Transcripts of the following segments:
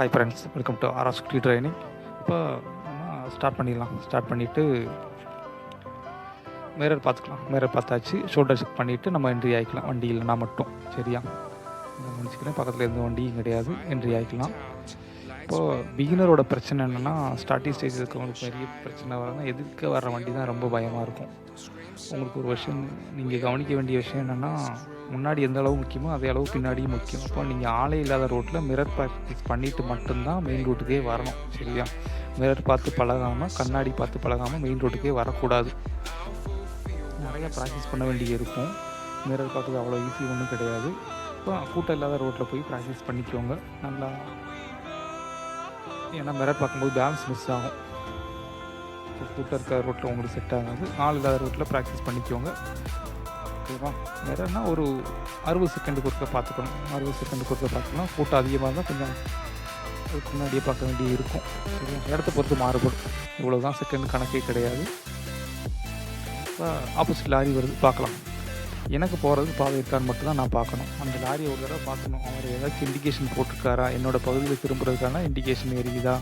Hi friends welcome to RR Scooty training இப்போ நம்ம start பண்ணிடலாம். ஸ்டார்ட் பண்ணிவிட்டு மிரர் பார்த்துக்கலாம். மிரர் பார்த்தாச்சு. ஷோல்டர் செக் பண்ணிவிட்டு நம்ம என்ட்ரி ஆகிக்கலாம் வண்டி இல்லைனா மட்டும். சரியா? நினச்சிக்கிறேன் பக்கத்தில் எந்த வண்டியும் கிடையாது. என்ட்ரி ஆகிக்கலாம் இப்போது பிகினரோட பிரச்சனை என்னென்னா ஸ்டார்டிங் ஸ்டேஜ் இருக்கவங்களுக்கு பெரிய பிரச்சனை வரதுனா எதிர்க்க வர வண்டி தான் ரொம்ப பயமாக இருக்கும். உங்களுக்கு ஒரு விஷயம் நீங்கள் கவனிக்க வேண்டிய விஷயம் என்னென்னா முன்னாடி எந்த அளவு முக்கியமோ அதே அளவு பின்னாடியும் முக்கியம். அப்போ நீங்கள் ஆளே இல்லாத ரோட்டில் மிரர் ப்ராக்டிஸ் பண்ணிவிட்டு மட்டும்தான் மெயின் ரோட்டுக்கே வரணும் சரியா? மிரர் பார்த்து பழகாமல் கண்ணாடி பார்த்து பழகாமல் மெயின் ரோட்டுக்கே வரக்கூடாது. நிறையா ப்ராக்டிஸ் பண்ண வேண்டிய இருக்கும். மிரர் பார்க்குறது அவ்வளோ ஈஸி ஒன்றும் கிடையாது. இப்போ கூட்டம் இல்லாத ரோட்டில் போய் ப்ராக்டிஸ் பண்ணிக்கோங்க. நல்லா. ஏன்னா மிரர் பார்க்கும்போது பேலன்ஸ் மிஸ் ஆகும். இப்போ கூட்டம் இருக்கிற ரோட்டில் உங்களுக்கு செட் ஆகாது. ஆள் இல்லாத ரோட்டில் ப்ராக்டிஸ் பண்ணிக்கோங்க. ஓகேவா மிரர்னா ஒரு அறுபது செகண்டுக்கு ஒருக்க பார்த்துக்கணும். அறுபது செகண்டுக்கு ஒருக்க பார்த்துக்கலாம். கூட்டம் அதிகமாக இருந்தால் கொஞ்சம் அதுக்கு முன்னாடியே பார்க்க வேண்டிய இருக்கும். சரியா? இடத்த பொறுத்து மாறுபடும். இவ்வளோ தான் செகண்ட் கணக்கே கிடையாது. இப்போ ஆப்போசிட் லாரி வருது பார்க்கலாம். எனக்கு போகிறது பாதை இருக்கான்னு மட்டும்தான் நான் பார்க்கணும். அந்த லாரியை ஒரு தடவை பார்க்கணும். அவர் ஏதாச்சும் இண்டிகேஷன் போட்டிருக்காரா? என்னோடய பகுதியில் திரும்புறதுக்கான இண்டிகேஷன் எரியுதா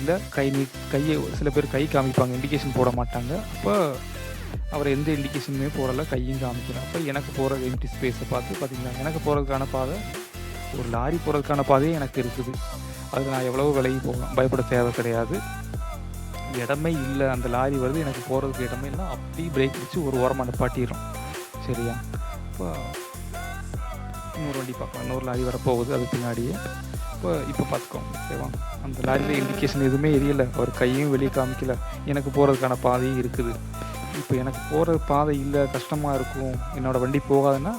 இல்லை கை நீ கையை சில பேர் கை காமிப்பாங்க இண்டிகேஷன் போட மாட்டாங்க. அப்போ அவர் எந்த இண்டிகேஷனுமே போடல கையும் காமிக்கணும் அப்போ எனக்கு போகிற எம்டி ஸ்பேஸை பார்த்து பார்த்தீங்களா? எனக்கு போகிறதுக்கான பாதை ஒரு லாரி போகிறதுக்கான பாதையே எனக்கு இருக்குது. அது நான் எவ்வளோ விலகி போகலாம் பயப்பட தேவை கிடையாது. இடமே இல்லை அந்த லாரி வருது எனக்கு போகிறதுக்கு இடமே இல்லை. அப்படியே பிரேக் வச்சு ஒரு ஓரமாக நிப்பாட்டிடும் சரியா? இப்போ இன்னொரு வண்டி பார்க்கலாம். இன்னொரு லாரி வரப்போகுது அது பின்னாடியே. இப்போ இப்போ பார்த்துக்கோங்க ஓகேவா? அந்த லாரியில் இண்டிகேஷன் எதுவுமே எரியலை. அவர் கையும் வெளியே காமிக்கல. எனக்கு போகிறதுக்கான பாதையும் இருக்குது. இப்போ எனக்கு போகிற பாதை இல்லை கஷ்டமாக இருக்கும் என்னோடய வண்டி போகாதுன்னா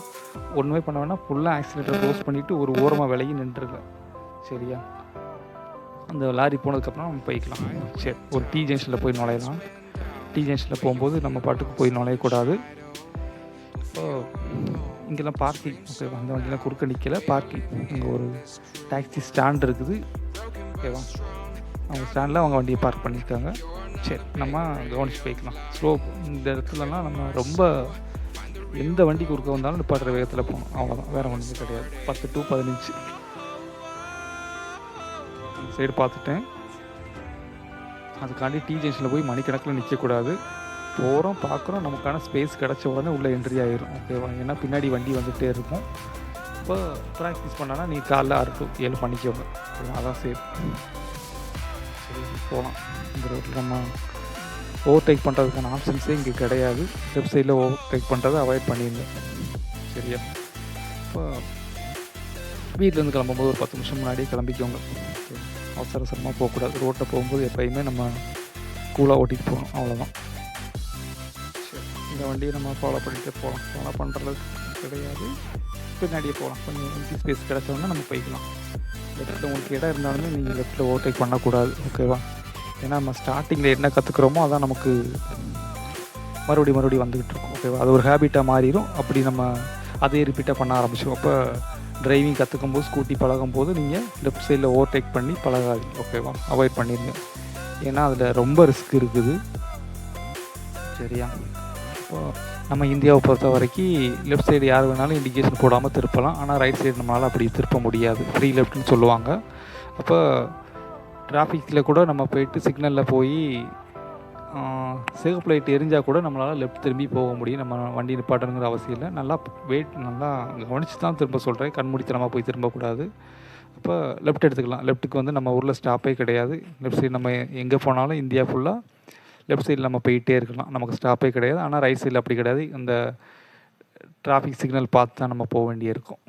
ஒன்றுமே பண்ண வேணால் ஃபுல்லாக ஆக்சிலேட்டர் க்ளோஸ் பண்ணிவிட்டு ஒரு ஓரமாக விலகி நின்றுருங்க சரியா? அந்த லாரி போனதுக்கப்புறம் நம்ம போய்க்கலாம். சரி ஒரு டீ ஜங்ஷனில் போய் நுழையலாம். டீ ஜங்ஷனில் போகும்போது நம்ம பாட்டுக்கு போய் நுழையக்கூடாது. இப்போ இங்கெல்லாம் பார்க்கிங் ஓகேவா அந்த வண்டியெலாம் குறுக்க நிற்கல பார்க்கிங் இங்கே ஒரு டாக்ஸி ஸ்டாண்ட் இருக்குது. ஓகேவா அவங்க ஸ்டாண்டில் அவங்க வண்டியை பார்க் பண்ணியிருக்காங்க. சரி நம்ம கவனிச்சு போய்க்கலாம். ஸ்லோ இந்த இடத்துலலாம் நம்ம ரொம்ப எந்த வண்டி குறுக்க வந்தாலும் நிப்பாட்டுற வேகத்தில் போகணும். அவ்வளோதான் வேறு ஒன்றுமே கிடையாது. பத்து டு பதினஞ்சு. சைடு பார்த்துட்டேன். அதுக்காண்டி டீ ஜங்ஷனில் போய் மணிக்கணக்கில் நிற்கக்கூடாது போகிறோம் பார்க்குறோம் நமக்கான ஸ்பேஸ் கிடச்ச உடனே உள்ளே என்ட்ரி ஆகிரும் ஓகேவா ஏன்னா பின்னாடி வண்டி வந்துகிட்டே இருக்கும். இப்போ ப்ராக்டிஸ் பண்ணனா நீ காலைல ஆறு டு ஏழு பண்ணிக்கோங்க அதான் சேஃப் சரி போகலாம் இந்த ரோட்டில் நம்ம ஓவர்டேக் பண்ணுறதுக்கான ஆப்ஷன்ஸே இங்கே கிடையாது. லெஃப்ட் சைடில் ஓவர்டேக் பண்ணுறதை அவாய்ட் பண்ணியிருந்தேன் சரியா? இப்போ வீட்டிலேருந்து கிளம்பும்போது ஒரு பத்து நிமிஷம் முன்னாடியே கிளம்பிக்கோங்க. அவசர அவசரமாக போகக்கூடாது. ரோட்டில் போகும்போது எப்பயுமே நம்ம கூலாக ஓட்டிகிட்டு போகணும். அவ்வளோதான் இந்த வண்டியை நம்ம ஃபாலோ பண்ணிகிட்டே போகலாம். ஃபாலோ பண்ணுறது கிடையாது. பின்னாடியே போகலாம். கொஞ்சம் எம்டி ஸ்பேஸ் கிடச்சோன்னா நம்ம போய்க்கலாம். லெஃப்ட்டில் உங்களுக்கு இடம் இருந்தாலுமே நீங்கள் லெஃப்ட்டில் ஓவர்டேக் பண்ணக்கூடாது. ஓகேவா ஏன்னா நம்ம ஸ்டார்டிங்கில் என்ன கற்றுக்குறோமோ அதான் நமக்கு மறுபடியும் மறுபடியும் வந்துக்கிட்டு இருக்கும் ஓகேவா அது ஒரு ஹேபிட்டாக மாறிடும் அப்படி நம்ம அதே ரிப்பீட்டாக பண்ண ஆரம்பிச்சிடும் அப்போ டிரைவிங் கற்றுக்கும் போது ஸ்கூட்டி பழகும் போது நீங்கள் லெஃப்ட் சைடில் ஓவர்டேக் பண்ணி பழகாதீங்க ஓகேவா அவாய்ட் பண்ணிடுங்க ஏன்னா அதில் ரொம்ப ரிஸ்க் இருக்குது. சரியா? இப்போ நம்ம இந்தியாவை பொறுத்த வரைக்கும் லெஃப்ட் சைடு யார் வேணாலும் இண்டிகேஷன் போடாமல் திருப்பலாம். ஆனால் ரைட் சைடு நம்மளால் அப்படி திருப்ப முடியாது. ஃப்ரீ லெஃப்ட்னு சொல்லுவாங்க. அப்போ டிராஃபிக்கில் கூட நம்ம போயிட்டு சிக்னலில் போய் சிகப்பு லைட் எரிஞ்சால் கூட நம்மளால் லெஃப்ட் திரும்பி போக முடியும். நம்ம வண்டி நிப்பாட்டணுங்கிற அவசியம் இல்லை. நல்லா வெயிட் நல்லா கவனித்து தான் திரும்ப சொல்கிறேன் கண்மூடித்தனமாக போய் திரும்பக்கூடாது. அப்போ லெஃப்ட் எடுத்துக்கலாம். லெஃப்ட்டுக்கு வந்து நம்ம ஊரில் ஸ்டாப்பே கிடையாது. லெஃப்ட் சைடு நம்ம எங்கே போனாலும் இந்தியா ஃபுல்லாக லெஃப்ட் சைடில் நம்ம போயிட்டே இருக்கலாம். நமக்கு ஸ்டாப்பே கிடையாது. ஆனால் ரைட் சைடில் அப்படி கிடையாது. இந்த டிராஃபிக் சிக்னல் பார்த்து தான் நம்ம போக வேண்டியிருக்கும்.